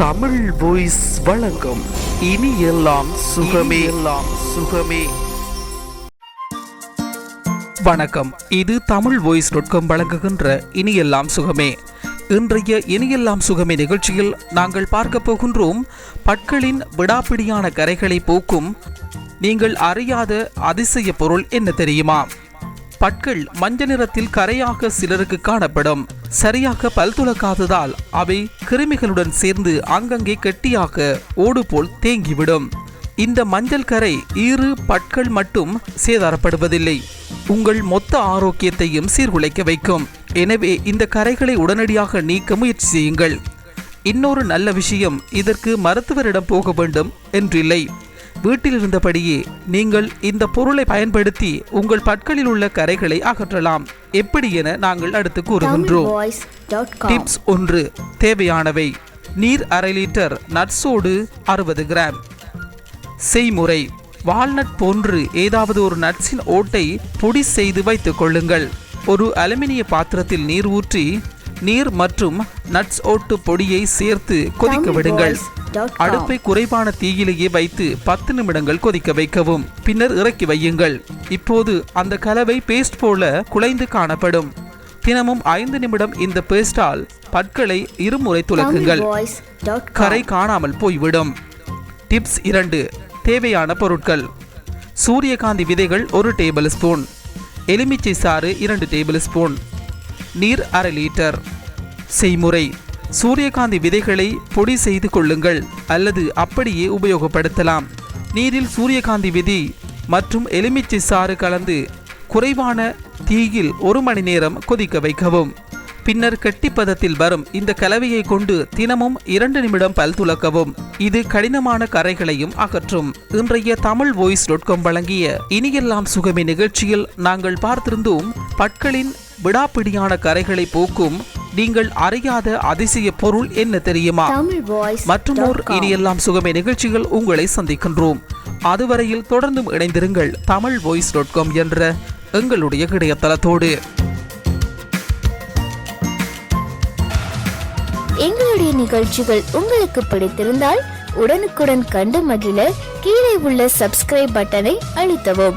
Tamil voice வழங்கும் இனி எல்லாம் சுகமே. எல்லாம் சுகமே. வணக்கம். இது தமிழ் வாய்ஸ் டாட் காம் வழங்குகின்ற இனி எல்லாம் சுகமே. இன்றைய இனியெல்லாம் சுகமே நிகழ்ச்சியில் நாங்கள் பார்க்க போகின்றோம் பற்களின் விடாப்பிடியான கரைகளை போக்கும் நீங்கள் அறியாத அதிசய பொருள் என்ன தெரியுமா? பற்கள் மஞ்சள் நிறத்தில் கரையாக சிலருக்கு காணப்படும். சரியாக பல் துளக்காததால் அவை கிருமிகளுடன் சேர்ந்து அங்கங்கே கெட்டியாக ஓடு போல் தேங்கிவிடும். இந்த மஞ்சள் கரை இரு பற்கள் மட்டும் சேதாரப்படுவதில்லை. உங்கள் மொத்த ஆரோக்கியத்தையும் சீர்குலைக்க வைக்கும். எனவே இந்த கரைகளை உடனடியாக நீக்க முயற்சி செய்யுங்கள். இன்னொரு நல்ல விஷயம் இதற்கு மருத்துவரிடம் போக வேண்டும் என்றில்லை. வீட்டில் இருந்தபடியே நீங்கள் இந்த பொருளை பயன்படுத்தி உங்கள் பற்களில் உள்ள கரைகளை அகற்றலாம். எப்படி என நாங்கள் அடுத்து கூறுகின்றோம். டிப்ஸ் ஒன்று தேவையானவை. நீர் அரை லிட்டர் நட்ஸோடு அறுபது கிராம். செய்முறை வால்நட் போன்று ஏதாவது ஒரு நட்ஸின் ஓட்டை பொடி செய்து வைத்துக் கொள்ளுங்கள். ஒரு அலுமினிய பாத்திரத்தில் நீர் ஊற்றி நீர் மற்றும் நட்ஸ் ஓட்டு பொடியை சேர்த்து கொதிக்க விடுங்கள். அடுப்பை குறைவான தீயிலேயே வைத்து பத்து நிமிடங்கள் கொதிக்க வைக்கவும். பின்னர் இறக்கி வையுங்கள். இப்போது அந்த கலவை பேஸ்ட் போல குலைந்து காணப்படும். தினமும் ஐந்து நிமிடம் இந்த பேஸ்டால் பற்களை இருமுறை துலக்குங்கள். கரை காணாமல் போய்விடும். டிப்ஸ் இரண்டு. தேவையான பொருட்கள். சூரியகாந்தி விதைகள் ஒரு டேபிள் ஸ்பூன் எலுமிச்சை சாறு இரண்டு டேபிள் ஸ்பூன் நீர் அரை லிட்டர் செய்முறை. சூரியகாந்தி விதைகளை பொடி செய்து கொள்ளுங்கள் அல்லது அப்படியே உபயோகப்படுத்தலாம். நீரில் சூரியகாந்தி விதி மற்றும் எலுமிச்சை சாறு கலந்து குறைவான தீயில் ஒரு மணி நேரம் கொதிக்க வைக்கவும். பின்னர் கெட்டிப்பதத்தில் வரும் இந்த கலவையை கொண்டு தினமும் இரண்டு நிமிடம் பல் துலக்கவும். இது கடினமான கரைகளையும் அகற்றும். இன்றைய தமிழ் வாய்ஸ் டாட் காம் வழங்கிய இனியெல்லாம் சுகமே நிகழ்ச்சியில் நாங்கள் பார்த்திருந்தோம் பற்களின் விடாப்பிடியான கரைகளை போக்கும் நீங்கள் அறியாத அதிசய பொருள் என்ன தெரியுமா? மற்றும் ஓர் இனியெல்லாம் சுகமே நிகழ்ச்சிகள் உங்களை சந்திக்கின்றோம். அதுவரையில் தொடர்ந்தும் இணைந்திருங்கள் தமிழ் வாய்ஸ் டாட் காம் என்ற எங்களுடைய இணையதளத்தோடு. எங்களுடைய நிகழ்ச்சிகள் உங்களுக்கு பிடித்திருந்தால் உடனுக்குடன் கண்டு மகிழ கீழே உள்ள சப்ஸ்கிரைப் பட்டனை அழுத்தவும்.